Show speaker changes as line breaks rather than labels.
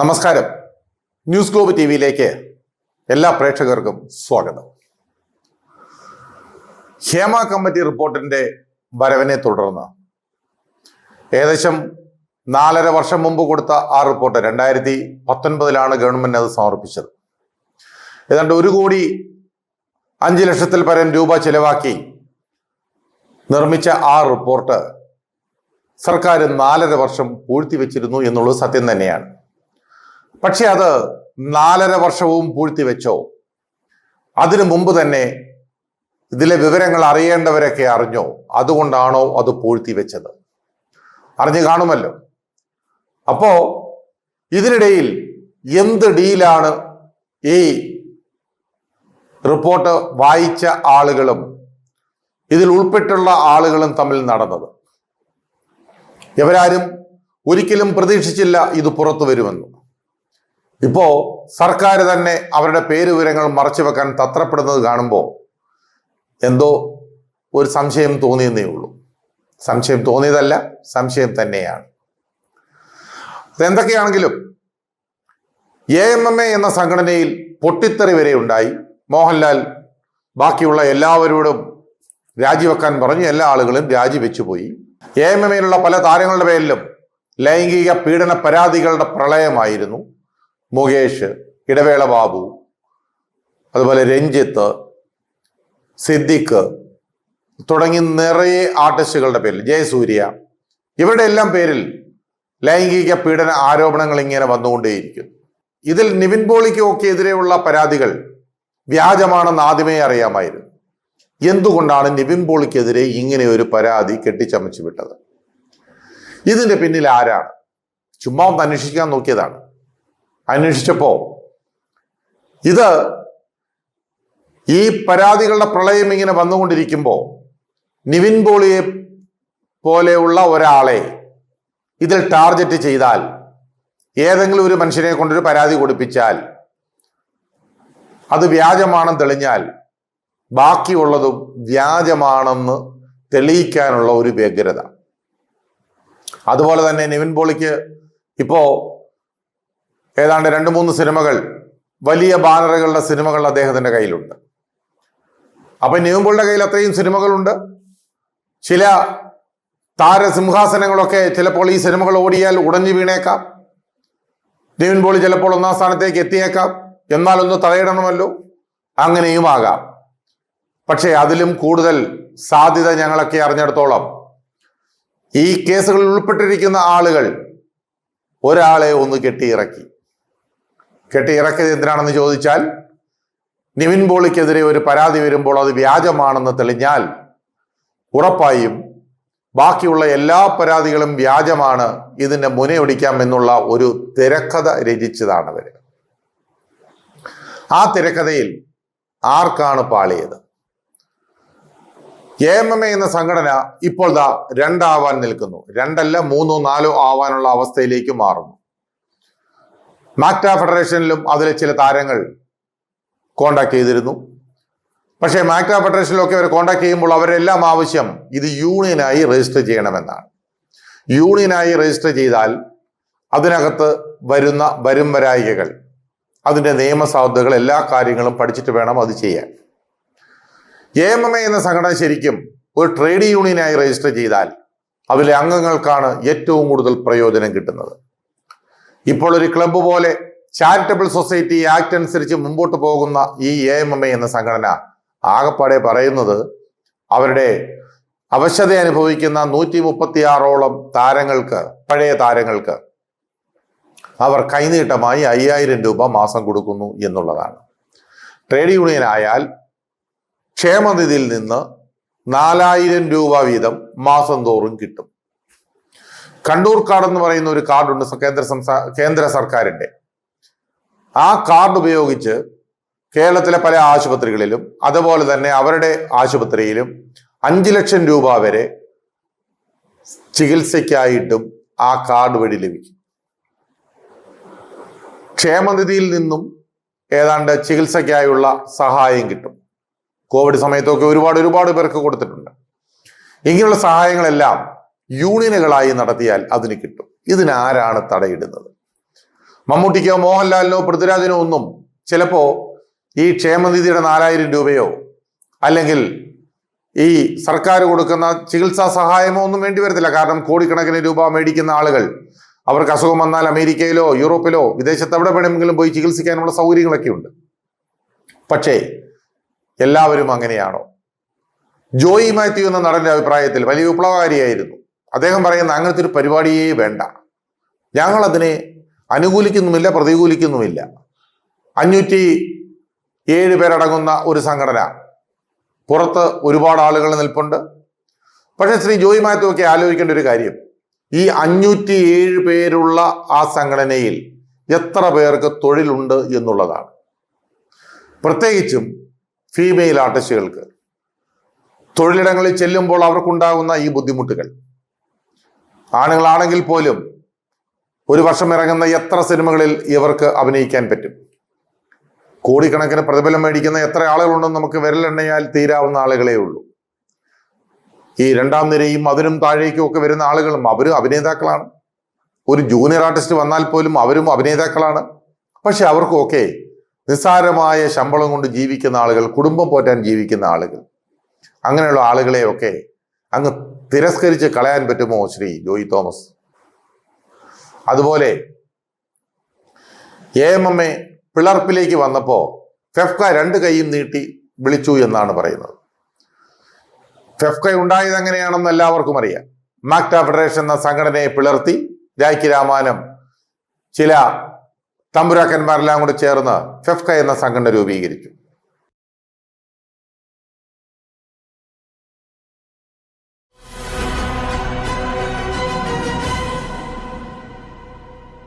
നമസ്കാരം. News globe T വിയിലേക്ക് എല്ലാ പ്രേക്ഷകർക്കും സ്വാഗതം. ഹേമ കമ്മിറ്റി റിപ്പോർട്ടിന്റെ വരവിനെ തുടർന്ന് ഏകദേശം നാലര വർഷം മുമ്പ് കൊടുത്ത ആ റിപ്പോർട്ട് രണ്ടായിരത്തി പത്തൊൻപതിലാണ് ഗവൺമെന്റ് അത് സമർപ്പിച്ചത്. ഏതാണ്ട് ഒരു കോടി അഞ്ച് ലക്ഷത്തിൽ പരം രൂപ ചെലവാക്കി നിർമ്മിച്ച ആ റിപ്പോർട്ട് സർക്കാർ നാലര വർഷം പൂഴ്ത്തിവെച്ചിരുന്നു എന്നുള്ളത് സത്യം തന്നെയാണ്. പക്ഷെ അത് നാലര വർഷവും പൂഴ്ത്തിവെച്ചോ അതിനു മുമ്പ് തന്നെ ഇതിലെ വിവരങ്ങൾ അറിയേണ്ടവരൊക്കെ അറിഞ്ഞോ? അതുകൊണ്ടാണോ അത് പൂഴ്ത്തിവെച്ചത് അറിഞ്ഞു കാണുമല്ലോ. അപ്പോ ഇതിനിടയിൽ എന്ത് ഡീലാണ് ഈ റിപ്പോർട്ട് വായിച്ച ആളുകളും ഇതിൽ ഉൾപ്പെട്ടുള്ള ആളുകളും തമ്മിൽ നടന്നത്? ഇവരാരും ഒരിക്കലും പ്രതീക്ഷിച്ചില്ല ഇത് പുറത്തു വരുമെന്ന്. ഇപ്പോ സർക്കാർ തന്നെ അവരുടെ പേര് വിവരങ്ങൾ മറച്ചു വെക്കാൻ തത്രപ്പെടുന്നത് കാണുമ്പോൾ എന്തോ ഒരു സംശയം തോന്നിയെന്നേ ഉള്ളൂ. സംശയം തോന്നിയതല്ല സംശയം തന്നെയാണ്. എന്തൊക്കെയാണെങ്കിലും എ എം എം എ എന്ന സംഘടനയിൽ പൊട്ടിത്തെറി വരെ ഉണ്ടായി. മോഹൻലാൽ ബാക്കിയുള്ള എല്ലാവരോടും രാജിവെക്കാൻ പറഞ്ഞു എല്ലാ ആളുകളും രാജിവെച്ചു പോയി. എ എം എം എയിലുള്ള പല താരങ്ങളുടെ പേരിലും ലൈംഗിക പീഡന പരാതികളുടെ പ്രളയമായിരുന്നു. മുകേഷ് ഇടവേള ബാബു അതുപോലെ രഞ്ജിത്ത് സിദ്ദിഖ് തുടങ്ങി നിറയെ ആർട്ടിസ്റ്റുകളുടെ പേരിൽ. ജയസൂര്യ. ഇവരുടെ എല്ലാം പേരിൽ ലൈംഗിക പീഡന ആരോപണങ്ങൾ ഇങ്ങനെ വന്നുകൊണ്ടേയിരിക്കുന്നു. ഇതിൽ നിവിൻ പോളിക്കൊക്കെ എതിരെയുള്ള പരാതികൾ വ്യാജമാണെന്ന് ആദ്യമേ അറിയാമായിരുന്നു. എന്തുകൊണ്ടാണ് നിവിൻ പോളിക്കെതിരെ ഇങ്ങനെ ഒരു പരാതി കെട്ടിച്ചമച്ചു വിട്ടത്? ഇതിന്റെ പിന്നിൽ ആരാണ്? ചുമ്മാ ഒന്ന് അന്വേഷിക്കാൻ നോക്കിയതാണ്. അന്വേഷിച്ചപ്പോ ഇത് ഈ പരാതികളുടെ പ്രളയം ഇങ്ങനെ വന്നുകൊണ്ടിരിക്കുമ്പോൾ നിവിൻ പോളിയെ പോലെയുള്ള ഒരാളെ ഇതിൽ ടാർഗറ്റ് ചെയ്താൽ ഏതെങ്കിലും ഒരു മനുഷ്യനെ കൊണ്ടൊരു പരാതി കൊടുപ്പിച്ചാൽ അത് വ്യാജമാണെന്ന് തെളിഞ്ഞാൽ ബാക്കിയുള്ളതും വ്യാജമാണെന്ന് തെളിയിക്കാനുള്ള ഒരു വ്യഗ്രത. അതുപോലെ തന്നെ നിവിൻ പോളിക്ക് ഇപ്പോ ഏതാണ്ട് രണ്ട് മൂന്ന് സിനിമകൾ വലിയ ബാനറുകളുടെ സിനിമകൾ അദ്ദേഹത്തിന്റെ കയ്യിലുണ്ട്. അപ്പൊ നിവിൻ പോളിയുടെ കയ്യിൽ അത്രയും സിനിമകളുണ്ട്. ചില താരസിംഹാസനങ്ങളൊക്കെ ചിലപ്പോൾ ഈ സിനിമകൾ ഓടിയാൽ ഉടഞ്ഞു വീണേക്കാം. ദേവൻ പോളി ചിലപ്പോൾ ഒന്നാം സ്ഥാനത്തേക്ക് എത്തിയേക്കാം. എന്നാൽ ഒന്ന് അങ്ങനെയും ആകാം. പക്ഷേ അതിലും കൂടുതൽ സാധ്യത ഞങ്ങളൊക്കെ അറിഞ്ഞിടത്തോളം ഈ കേസുകളിൽ ഉൾപ്പെട്ടിരിക്കുന്ന ആളുകൾ ഒരാളെ ഒന്ന് കെട്ടിയിറക്കി. കെട്ടിയിറക്കിയത് എന്തിനാണെന്ന് ചോദിച്ചാൽ നിവിൻ പോളിക്കെതിരെ ഒരു പരാതി വരുമ്പോൾ അത് വ്യാജമാണെന്ന് തെളിഞ്ഞാൽ ഉറപ്പായും ബാക്കിയുള്ള എല്ലാ പരാതികളും വ്യാജമാണ് ഇതിന്റെ മുനയൊടിക്കാം എന്നുള്ള ഒരു തിരക്കഥ രചിച്ചതാണ് അവർ ആ തിരക്കഥയിൽ ആർക്കാണ് പാളിയത്? എ എം എം എ എന്ന സംഘടന ഇപ്പോൾ ദാ രണ്ടാവാൻ നിൽക്കുന്നു. രണ്ടല്ല മൂന്നോ നാലോ ആവാനുള്ള അവസ്ഥയിലേക്ക് മാറുന്നു. മാക്ട ഫെഡറേഷനിലും അതിലെ ചില താരങ്ങൾ കോണ്ടാക്ട് ചെയ്തിരുന്നു. പക്ഷേ മാക്ട ഫെഡറേഷനിലൊക്കെ അവർ കോണ്ടാക്ട് ചെയ്യുമ്പോൾ അവരെല്ലാം ആവശ്യം ഇത് യൂണിയനായി രജിസ്റ്റർ ചെയ്യണമെന്നാണ്. യൂണിയനായി രജിസ്റ്റർ ചെയ്താൽ അതിനകത്ത് വരുന്ന വരും വരായികകൾ അതിന്റെ നിയമസാധുതകൾ എല്ലാ കാര്യങ്ങളും പഠിച്ചിട്ട് വേണം അത് ചെയ്യാൻ. എ എം എം എ എന്ന സംഘടന ശരിക്കും ഒരു ട്രേഡ് യൂണിയനായി രജിസ്റ്റർ ചെയ്താൽ അതിലെ അംഗങ്ങൾക്കാണ് ഏറ്റവും കൂടുതൽ പ്രയോജനം കിട്ടുന്നത്. ഇപ്പോൾ ഒരു ക്ലബ്ബ് പോലെ ചാരിറ്റബിൾ സൊസൈറ്റി ആക്ട് അനുസരിച്ച് മുമ്പോട്ട് പോകുന്ന ഈ എ എം എം എ എന്ന സംഘടന ആകപ്പാടെ പറയുന്നത് അവരുടെ അവശത അനുഭവിക്കുന്ന നൂറ്റി മുപ്പത്തിയാറോളം താരങ്ങൾക്ക് പഴയ താരങ്ങൾക്ക് അവർ കൈനീട്ടമായി അയ്യായിരം രൂപ മാസം കൊടുക്കുന്നു എന്നുള്ളതാണ്. ട്രേഡ് യൂണിയൻ ആയാൽ ക്ഷേമനിധിയിൽ നിന്ന് നാലായിരം രൂപ വീതം മാസം തോറും കിട്ടും. കണ്ണൂർ കാർഡ് എന്ന് പറയുന്ന ഒരു കാർഡുണ്ട് കേന്ദ്ര സംസ്ഥാന കേന്ദ്ര സർക്കാരിന്റെ. ആ കാർഡ് ഉപയോഗിച്ച് കേരളത്തിലെ പല ആശുപത്രികളിലും അതുപോലെ തന്നെ അവരുടെ ആശുപത്രിയിലും അഞ്ച് ലക്ഷം രൂപ വരെ ചികിത്സയ്ക്കായിട്ടും ആ കാർഡ് വഴി ലഭിക്കും. ക്ഷേമനിധിയിൽ നിന്നും ഏതാണ്ട് ചികിത്സയ്ക്കായുള്ള സഹായം കിട്ടും. കോവിഡ് സമയത്തൊക്കെ ഒരുപാട് ഒരുപാട് പേർക്ക് കൊടുത്തിട്ടുണ്ട്. ഇങ്ങനെയുള്ള സഹായങ്ങളെല്ലാം യൂണിയനുകളായി നടത്തിയാൽ അതിന് കിട്ടും. ഇതിനാരാണ് തടയിടുന്നത്? മമ്മൂട്ടിക്കോ മോഹൻലാലിനോ പൃഥ്വിരാജിനോ ഒന്നും ചിലപ്പോ ഈ ക്ഷേമനിധിയുടെ നാലായിരം രൂപയോ അല്ലെങ്കിൽ ഈ സർക്കാർ കൊടുക്കുന്ന ചികിത്സാ സഹായമോ ഒന്നും വേണ്ടി വരത്തില്ല. കാരണം കോടിക്കണക്കിന് രൂപ മേടിക്കുന്ന ആളുകൾ അവർക്ക് അസുഖം വന്നാൽ അമേരിക്കയിലോ യൂറോപ്പിലോ വിദേശത്ത് എവിടെ വേണമെങ്കിലും പോയി ചികിത്സിക്കാനുള്ള സൗകര്യങ്ങളൊക്കെ ഉണ്ട്. പക്ഷേ എല്ലാവരും അങ്ങനെയാണോ? ജോയി മാത്യു എന്ന നടന്റെ അഭിപ്രായത്തിൽ വലിയ വിപ്ലവകാരിയായിരുന്നു. അദ്ദേഹം പറയുന്ന അങ്ങനത്തെ ഒരു പരിപാടിയേ വേണ്ട. ഞങ്ങൾ അതിനെ അനുകൂലിക്കുന്നുമില്ല പ്രതികൂലിക്കുന്നുമില്ല. അഞ്ഞൂറ്റി ഏഴ് പേരടങ്ങുന്ന ഒരു സംഘടന പുറത്ത് ഒരുപാട് ആളുകൾ നിൽപ്പുണ്ട്. പക്ഷേ ശ്രീ ജോയി മാത്യു ഒക്കെ ആലോചിക്കേണ്ട ഒരു കാര്യം. ഈ അഞ്ഞൂറ്റി ഏഴ് പേരുള്ള ആ സംഘടനയിൽ എത്ര പേർക്ക് തൊഴിലുണ്ട് എന്നുള്ളതാണ്. പ്രത്യേകിച്ചും ഫീമെയിൽ ആർട്ടിസ്റ്റുകൾക്ക് തൊഴിലിടങ്ങളിൽ ചെല്ലുമ്പോൾ അവർക്കുണ്ടാകുന്ന ഈ ബുദ്ധിമുട്ടുകൾ. ആണുങ്ങളാണെങ്കിൽ പോലും ഒരു വർഷം ഇറങ്ങുന്ന എത്ര സിനിമകളിൽ ഇവർക്ക് അഭിനയിക്കാൻ പറ്റും? കോടിക്കണക്കിന് പ്രതിഫലം മേടിക്കുന്ന എത്ര ആളുകളുണ്ടെന്ന് നമുക്ക് വിരലെണ്ണയാൽ തീരാവുന്ന ആളുകളേ ഉള്ളൂ. ഈ രണ്ടാം നിരയും അതിനും താഴേക്കും ഒക്കെ വരുന്ന ആളുകളും അവരും അഭിനേതാക്കളാണ്. ഒരു ജൂനിയർ ആർട്ടിസ്റ്റ് വന്നാൽ പോലും അവരും അഭിനേതാക്കളാണ്. പക്ഷെ അവർക്കൊക്കെ നിസ്സാരമായ ശമ്പളം കൊണ്ട് ജീവിക്കുന്ന ആളുകൾ കുടുംബം പോറ്റാൻ ജീവിക്കുന്ന ആളുകൾ അങ്ങനെയുള്ള ആളുകളെയൊക്കെ അങ്ങ് തിരസ്കരിച്ച് കളയാൻ പറ്റുമോ ശ്രീ ജോയി തോമസ്? അതുപോലെ എ എം എം എ പിളർപ്പിലേക്ക് വന്നപ്പോൾ ഫെഫ്ക രണ്ട് കൈയും നീട്ടി വിളിച്ചു എന്നാണ് പറയുന്നത്. ഫെഫ്ക ഉണ്ടായത് എങ്ങനെയാണെന്ന് എല്ലാവർക്കും അറിയാം. മാക്ട ഫെഡറേഷൻ എന്ന സംഘടനയെ പിളർത്തി രാഖി രാമാനം ചില തമ്പുരാക്കന്മാരെല്ലാം കൂടി ചേർന്ന് ഫെഫ്ക എന്ന സംഘടന രൂപീകരിച്ചു.